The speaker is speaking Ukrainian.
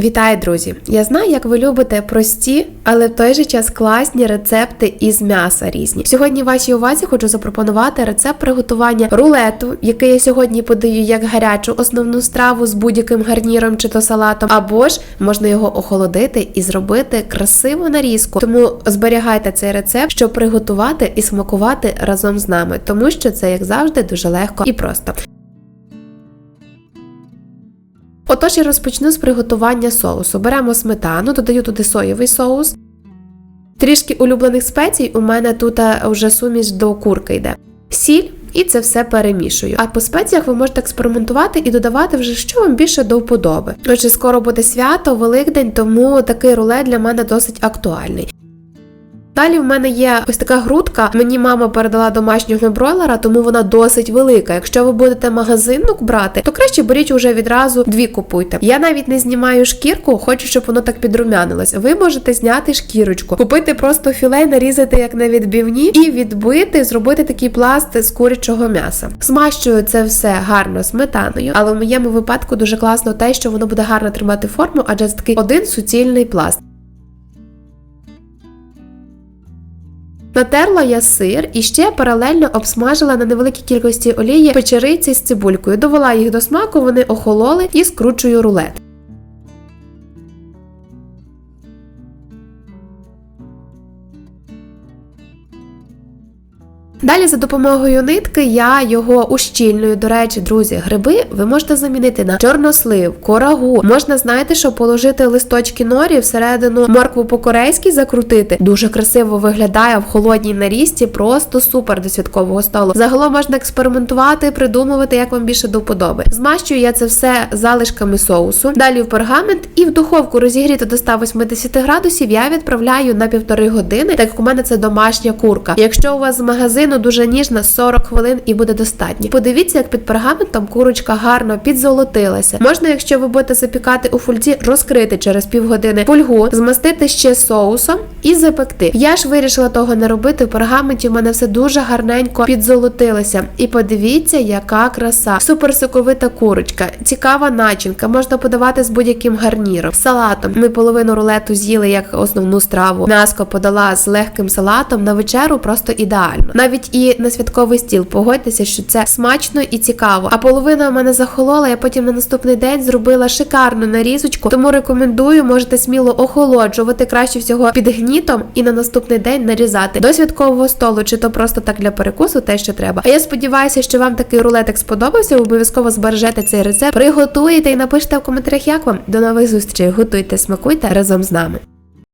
Вітаю, друзі! Я знаю, як ви любите прості, але в той же час класні рецепти із м'яса різні. Сьогодні вашій увазі хочу запропонувати рецепт приготування рулету, який я сьогодні подаю як гарячу основну страву з будь-яким гарніром чи то салатом, або ж можна його охолодити і зробити красиву нарізку. Тому зберігайте цей рецепт, щоб приготувати і смакувати разом з нами, тому що це, як завжди, дуже легко і просто. Отож, я розпочну з приготування соусу. Беремо сметану, додаю туди соєвий соус. Трішки улюблених спецій у мене тут е, вже суміш до курки йде. Сіль. І це все перемішую. А по спеціях ви можете експериментувати і додавати вже що вам більше до вподоби. Отже, скоро буде свято, Великдень, тому такий рулет для мене досить актуальний. Далі в мене є ось така грудка. Мені мама передала домашнього бройлера, тому вона досить велика. Якщо ви будете магазинну брати, то краще беріть уже відразу дві купуйте. Я навіть не знімаю шкірку, хочу, щоб воно так підрумянилось. Ви можете зняти шкірочку, купити просто філе, нарізати як на відбивні, і відбити, зробити такий пласт з курячого м'яса. Змащую це все гарно сметаною, але в моєму випадку дуже класно те, що воно буде гарно тримати форму, адже це такий один суцільний пласт. Натерла я сир і ще паралельно обсмажила на невеликій кількості олії печериці з цибулькою. Довела їх до смаку, вони охололи і скручую рулет. Далі за допомогою нитки я його ущільную. До речі, друзі, гриби ви можете замінити на чорнослив, корагу. Можна, знаєте, що положити листочки норі всередину моркву по-корейськи закрутити. Дуже красиво виглядає в холодній нарізці, просто супер до святкового столу. Загалом можна експериментувати, придумувати, як вам більше до вподоби. Змащую я це все залишками соусу. Далі в пергамент і в духовку розігріти до 180 градусів я відправляю на півтори години, так як у мене це домашня курка. Якщо у вас з магазину дуже ніжна 40 хвилин і буде достатньо. Подивіться, як під пергаментом курочка гарно підзолотилася. Можна, якщо ви будете запікати у фользі, розкрити через півгодини фольгу, змастити ще соусом і запекти. Я ж вирішила того не робити. В пергаменті в мене все дуже гарненько підзолотилося. І подивіться, яка краса. Супер соковита курочка, цікава начинка, можна подавати з будь-яким гарніром. Салатом. Ми половину рулету з'їли як основну страву. М'яско подала з легким салатом на вечеру просто ідеально. Навіть і на святковий стіл погодьтеся, що це смачно і цікаво. А половина в мене захолола. Я потім на наступний день зробила шикарну нарізочку, тому рекомендую, можете сміло охолоджувати краще всього під гнітом і на наступний день нарізати до святкового столу, чи то просто так для перекусу, те, що треба. А я сподіваюся, що вам такий рулетик сподобався. Обов'язково збережете цей рецепт, приготуєте і напишете в коментарях, як вам. До нових зустрічей. Готуйте, смакуйте разом з нами.